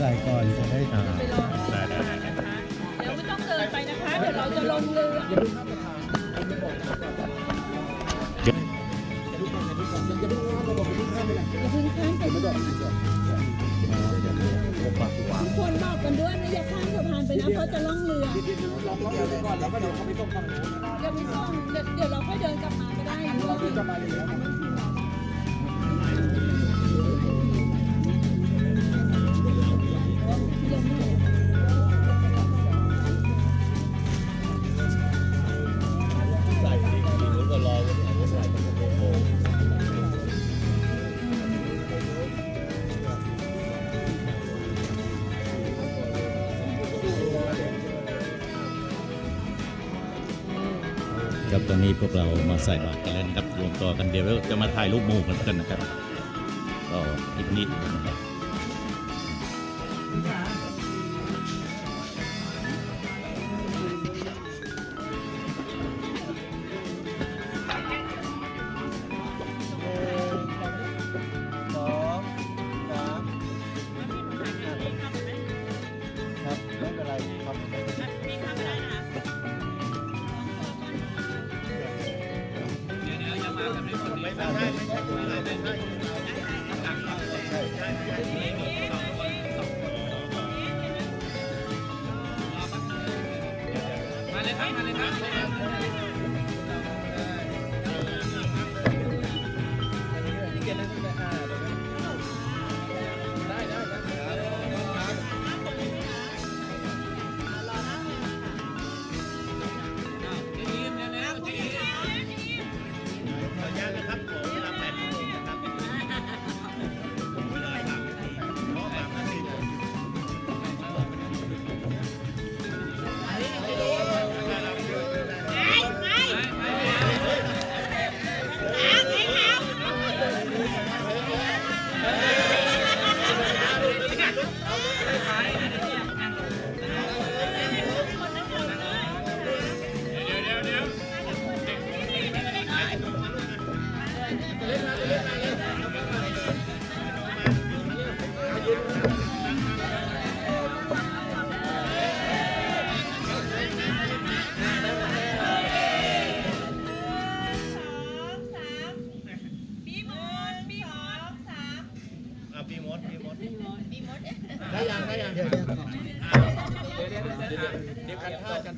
ส่ก่อนจะได้อ่าไปลองได้ได้ได้เดี๋ยวไม่ต้องเดินไปนะคะ เดี๋ยวเราจะลงเรือ อย่าเพิ่งข้ามสะพานผมไม่บอกก่อนอย่าเพิ่งข้ามอย่าเพิ่งข้ามอย่าเพิ่งข้ามเราบอกอย่าเพิ่งข้ามไปไหนอย่าเพิ่งข้ามไปไม่บอกไม่บอกผมปักวางทุกคนบอกกันด้วยนะอย่าข้ามสะพานไปนะเพราะจะล่องเรือเดี๋ยวลองลองเรือไปก่อนแล้วก็เดี๋ยวเขาไปส่งฝั่งนู้นเดี๋ยวไม่ต้องเดี๋ยวเดี๋ยวเราค่อยเดินกลับมาก็ได้เราคือจะ นี้พวกเรามาใส่บาตรกันแล้วนะครับรวมตัวกันเดี๋ยวจะมาถ่ายรูปหมู่กันกันนะครับก็อีกนิดนะครับ เลยครับมาเลยครับ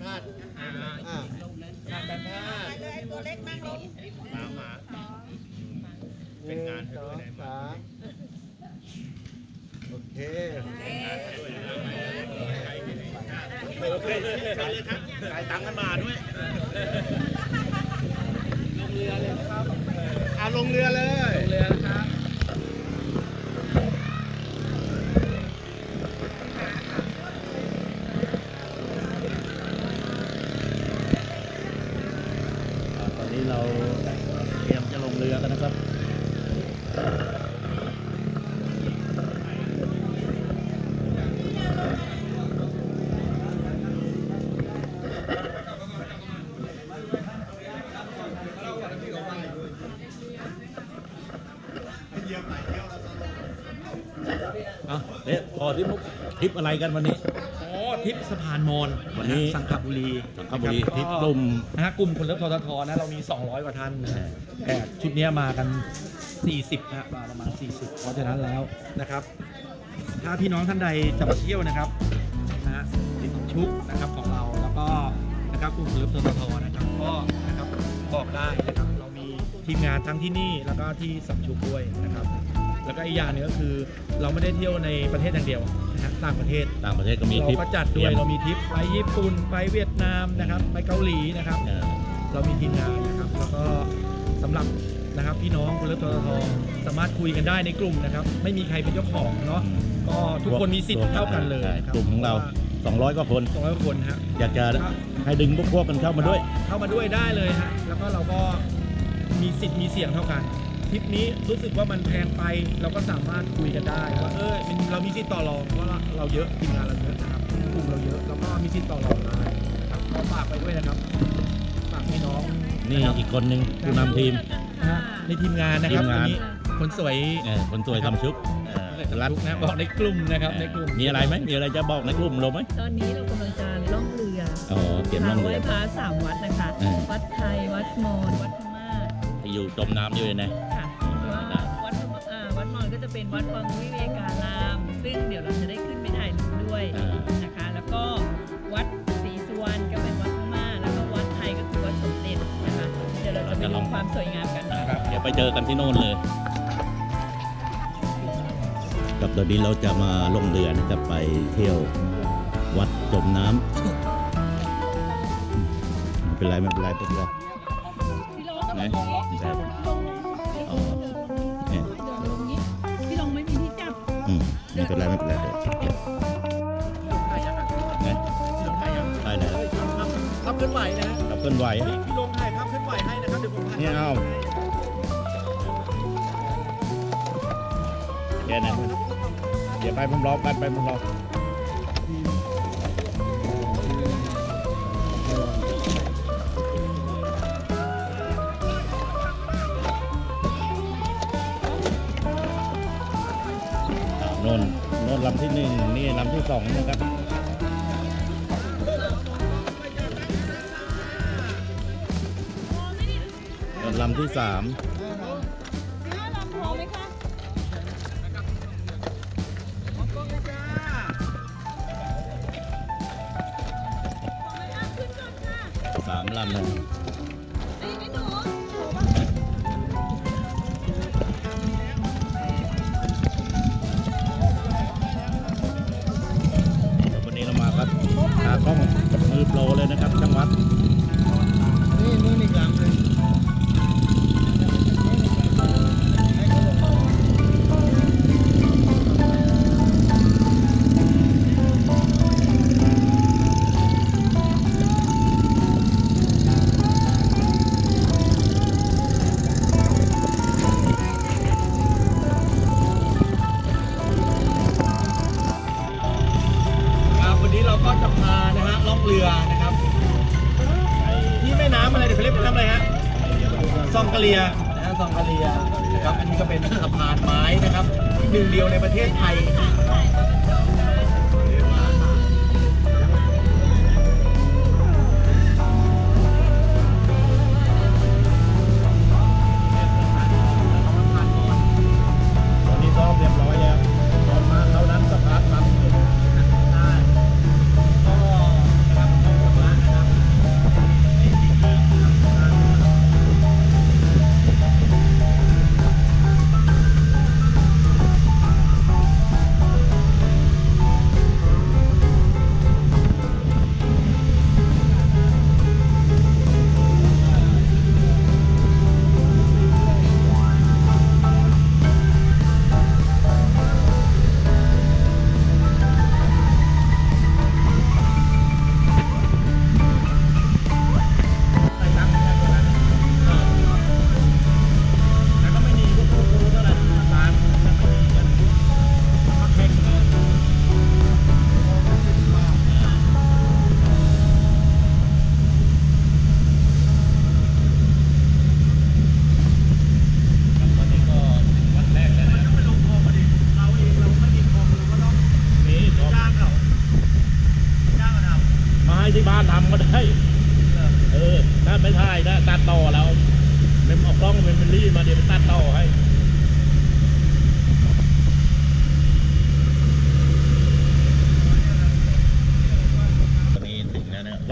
ดี๋ยวกันพาดกันพลาดอ่ากันพลาดตัวเล็กมากลงมามาเป็นงานสองสามโอเคจ่ายตังค์กันมาด้วย ลงเรือาลงเรือเลยเรือเลย เนี่ยพอที่มุกทริปอะไรกันวันนี้ อ๋อทริปสะพานมอญวันนี้สังขบุรีสังขบุรีนะคทริปก็กลุ่มนะฮะกลุ่มคนเลิฟทททนะเรามี 200 กว่าท่านนะฮะแต่ชุดเนี้ยมากัน 40นะฮะมาประมาณ 40 เพราะฉะนั้นแล้วนะครับ ถ้าพี่น้องท่านใดจะมาเที่ยวนะครับนะฮะติดชุกนะครับของเราแล้วก็นะครับกลุ่มคนเลิฟทททนะครับก็นะครับบอกได้นะครับ เรามีทีมงานทั้งที่นี่แล้วก็ที่สัมชุกด้วยนะครับ แล้วก็อีกอย่างหนึงก็คือ เราไม่ได้เที่ยวในประเทศอย่างเดียวนะฮะต่างประเทศ ต่างประเทศก็มีเราทริปก็จัดด้วยเรามีทริปไปญี่ปุ่นไปเวียดนามนะครับ ไปเกาหลีนะครับเอ่อเรามีทีมงานนะครับ แล้วก็สำหรับนะครับพี่น้องคนเลิฟทททสามารถคุยกันได้ในกลุ่มนะครับ ไม่มีใครเป็นเจ้าของเนาะก็ทุกคนมีสิทธิ์เท่ากันเลยใช่นะครับกลุ่มของเรา 200กว่าคน สองร้อยคนฮะ อยากจะให้ดึงพวกพวกกันเข้ามาด้วย เข้ามาด้วยได้เลยฮะแล้วก็เราก็มีสิทธิ์มีเสียงเท่ากัน ทริปนี้รู้สึกว่ามันแพงไปเราก็สามารถคุยกันได้ว่าเออมันเรามีสิทธิ์ต่อรองเพราะว่าเราเยอะทีมงานเราเยอะนะครับกลุ่มเราเยอะแล้วก็มีสิทธิ์ต่อรองได้ครับก็ฝากไปด้วยนะครับฝากให้น้องนี่ะครับอีกคนหนึ่งผู้นำทีมนะฮะในทีมงานนะครับทีมงาน วันนี้คนสวย เอ่อคนสวยทำชุบเอ่อเสร็จทุกนะบอกในกลุ่มนะครับในกลุ่มมีอะไรไหมมีอะไรจะบอกในกลุ่มเราไหมตอนนี้เรากำลังจะล่องเรืออ๋อเขียนทาล่องงไหเรืว้อ พระสามวัดนะคะอืมวัดไทย วัดมอญวัดพม่าที่ อยู่จมน้ำอยู่เลยนะค่ะว่าวัดพม่าอ่าวัดมอญก็จะเป็นวัดวังวิเวการาม ซึ่งเดี๋ยวเราจะได้ขึ้นไปถ่ายรูปด้วยอ่านะคะ แล้วก็วัดศรีสุวรรณก็เป็นวัดพม่าแล้วก็วัดไทยก็คือวัดสมเด็จนะคะเดี๋ยวเราจะไปดูความสวยงามกันครับเดี๋ยวไปเจอกันที่โน่นเลยกับตอนนี้เราจะมาลงเรือนะครับไปเที่ยววัดจมน้ำไม่เป็นไรไม่เป็นไรไม่เป็นไรไเป็นไรไม่เป็นไรเดี๋ยวเดี๋ยวนะได้แล้วทำขึ้นไหวนะกับเคลื่อนไหวพี่ลงถ่ายภาพขึ้นไหวให้นะครับเดี๋ยวผมถ่ายเนี่ยเอาแค่นั้นเดี๋ยวไปพร้อมๆกันไปพร้อมๆ ลำที่หนึ่งนี่ลำที่สองนะครับลำที่สามห้าลำพอไหมคะสามลำ นะครับจังหวัดนี่นู่นอีกหลังเลย ทำอะไรฮะซองกะเลียนะฮะซองกะเลียนะครับอันนี้ก็เป็นสะพานไม้นะครับหนึ่งเดียวในประเทศไทย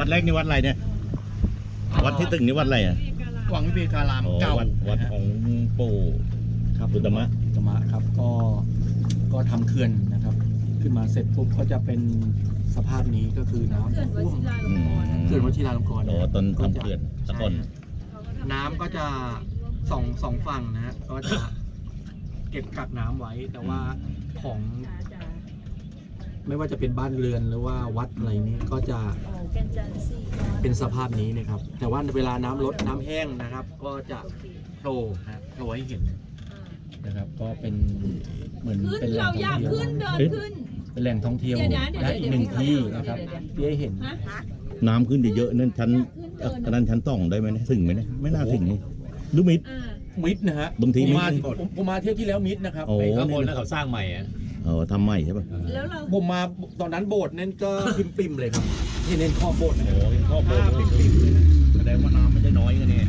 วนะวัดแรกนี่วัดอะไรเนี่ย วัดที่ตึงนี่วัดอะไรอะหวังวิเวการามโอ้เก่าวัดวัดของปู่ครับอุตตมะ อุตตมะครับก็ก็ทำเขื่อนนะครับ ขึ้นมาเสร็จปุ๊บก็จะเป็นสภาพนี้ก็คือน้ำเขื่อนวท่วมชิราลอืงกรณ์มเขื่อนวชิราลงกรณ์โอ้ต้นทำเขื่อนตะกอนใช่น้ำก็จะสองสองฝั่งนะฮะก็จะ เก็บกักน้ำไว้แต่ว่าของ ไม่ว่าจะเป็นบ้านเรือนหรือว่าวัดอะไรนี้ก็จะเป็นจันทร์สี่เป็นสภาพนี้นะครับ แต่ว่าเวลาน้ำลดน้ำแห้งนะครับ ก็จะโผล่นะโผล่ให้เห็นนะครับ ก็เป็นเหมือนขึ้นเป็นแหล่เรางอท่ยาอกงเที่ยวขึ้นเดินขึ้นเป็นแหล่งท่องเที่ยวเดี๋ยวนะเดี๋ยวและอีกหนึ่งเดี๋ยวที่เดี๋ยวนะครับเดี๋ยวที่ให้เห็นฮะน้ำขึ้นเยอะๆนั่นชั้นขึ้นเดินอันนั้นชั้นต้องได้ไหมเนี่ยถึงไหมเนี่ยไม่น่าถึงนี่ลูกมิดอ่ามิดนะฮะบางทีผมมามิดผมผมมาเที่ยวที่แล้วมิดนะครับโอ้ไปข้าข้างงบบนนนะนะเขาเขาสร้างใหม่อะ เออทำใหม่ใช่ป่ะแล้วเราผมมาตอนนั้นโบสถ์นั่นก็ปิมปิมๆเลยครับนี่เน้นข้อโบสถ์นะโอ้ครับเป็นข้อมูลผ้าปิมปิมๆเลยนะแสดงว่าน้ำไม่ได้น้อยกันเนี่ย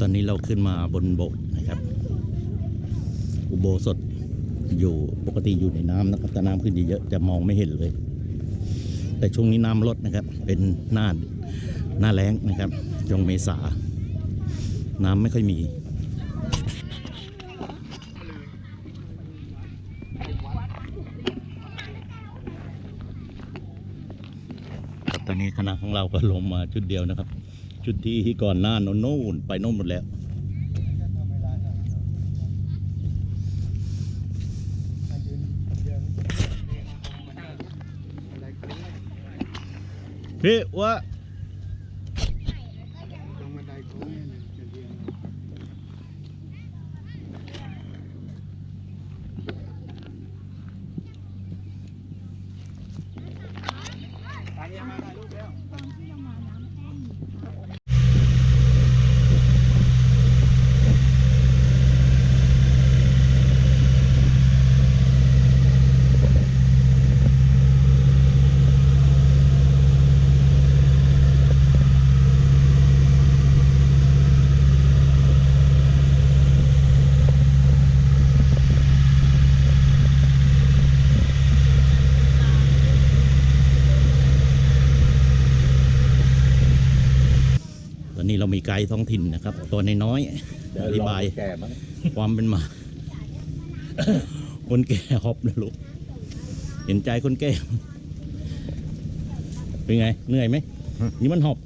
ตอนนี้เราขึ้นมาบนโบสถ์นะครับ อุโบสถอยู่ปกติอยู่ในน้ำนะครับแต่น้ำขึ้นเยอะๆจะมองไม่เห็นเลย แต่ช่วงนี้น้ำลดนะครับ เป็นหน้าหน้าแล้งนะครับช่วงเมษา น้ำไม่ค่อยมีตอนนี้คณะของเราก็ลงมาชุดเดียวนะครับ จุดที่ก่อนหน้าโน่นนู่นไปโน่นหมดแล้วพี่ว่าตอนนี้เรามี ไกด์ท้องถิ่นนะครับ ตัวน้อยๆอธิบายแก่มั้งความเป็นมา คนแก่ฮอบนะลูก เห็นใจคนแก่ เป็นไง เหนื่อยไหมนี่มันหอบ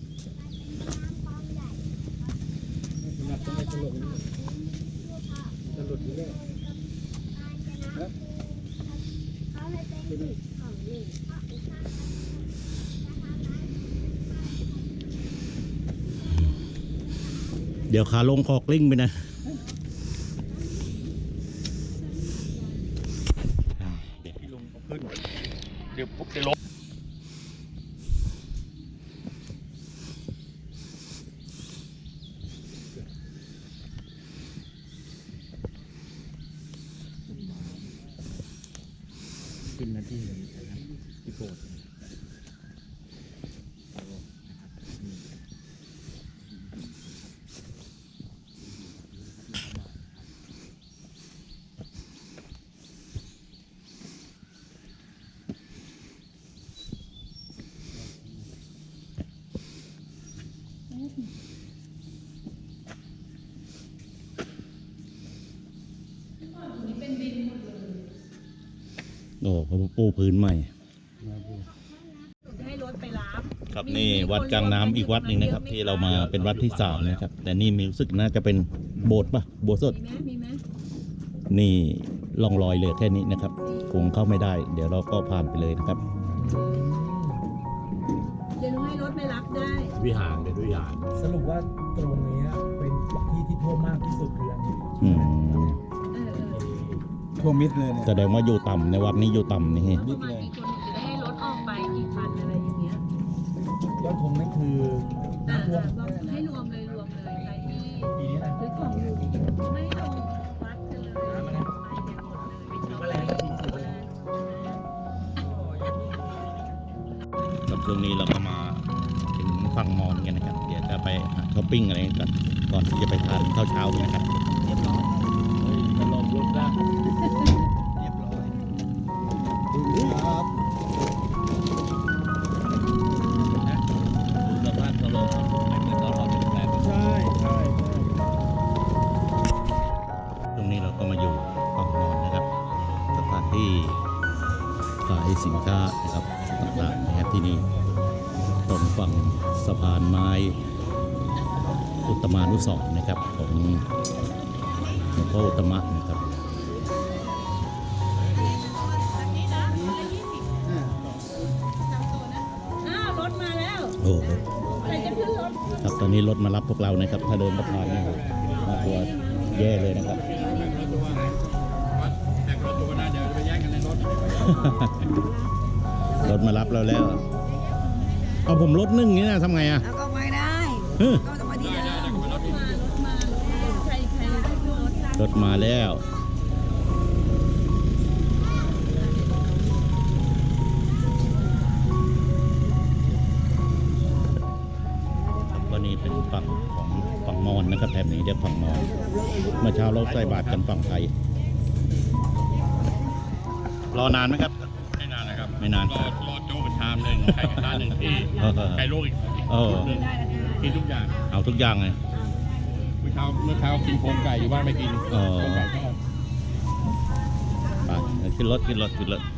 เดี๋ยวขาลงคอกลิ้งไปนะเดี๋ยวพี่ลงขึ้น เดี๋ยวปุ๊บจะลง ขึ้นมาที่นะครับที่โบสถ์ โอ้เขาปูพื้นใหม่จะให้รถไปรับครับนี่วัดกลางน้ำอีกวัดหนึ่งนะครับ ที่เรามาเป็นวัดที่สามนะครับ แต่นี่มีรู้สึกน่าจะเป็นโบสถ์ปะโบสถ์สด มีไหมมีไหมนี่ล่องรอยเหลือแค่นี้นะครับ คงเข้าไม่ได้ เดี๋ยวเราก็ผ่านไปเลยนะครับ เดี๋ยวหนูให้รถไปรับได้ วิหารเดี๋ยววิหาร สรุปว่าตรงนี้เป็นที่ที่ท่วมมากที่สุดคืออันนี้อืมเออเออ ทั่วมิดเลยเนี่ยแสดงว่าอยู่ต่ำในวัดนี้อยู่ต่ำนี่แล้วประมาณกี่คนถึงจะได้ให้รถออกไปกี่คันอะไรอย่างเงี้ยยอดธงนั่นคืออ่าน้ำท่วมๆให้รวมเลยรวมเลยใครที่ปีนี้นะซื้อของอยู่ไม่ลงวัดกันเลยไปกันหมดเลยไปช็อปแมลงก็ทิ้งอยู่เลย กับช่วงนี้เราก็มาถึงฝั่งมอญกันนะครับ เดี๋ยวจะไปหาช้อปปิ้งอะไรกันก่อนก่อนที่จะไปทานข้าวเช้ากันนะครับ จะลงรถได้เรียบร้อยครับดูสภาพตลกไม่เหมือนตอนเราเป็นแฟนใช่ใช่ตรงนี้เราก็มาอยู่ฝั่งมอญนะครับสถานที่ขายสินค้านะครับต่างๆนะครับที่นี่ตรงฝั่งสะพานไม้อุตมานุสร์นะครับของ หลวงพ่ออุตมะนะครับโอ้รถครับตอนนี้รถมารับพวกเรานะครับ ถ้าเดินมาทางนี่น่ากลัวแย่เลยนะครับรถมารับเราแล้ว เอาผมรถนึ่งนี่นะทำไงอะ แล้วก็ไม่ได้ รถรถมาแล้วครับก็นี่เป็นฝั่งของฝั่งมอญนะครับแถบนี้เรียกฝั่งมอญเมื่อเช้าเราใส่บาตรกันฝั่งไทย รอนานไหมครับ ไม่นานนะครับไม่นานรอรอโจ๊กชามหนึ่งไข่กระทะหนึ่งที่เออไข่ลูกอีกเออหนึ่งกินทุกอย่าง เอาทุกอย่างเลยเมื่อเช้าเมื่อเช้ากินโครงไก่อยู่บ้านไม่กินอ๋อโครงไก่ทอด ไปขึ้นรถขึ้นรถขึ้นรถใคร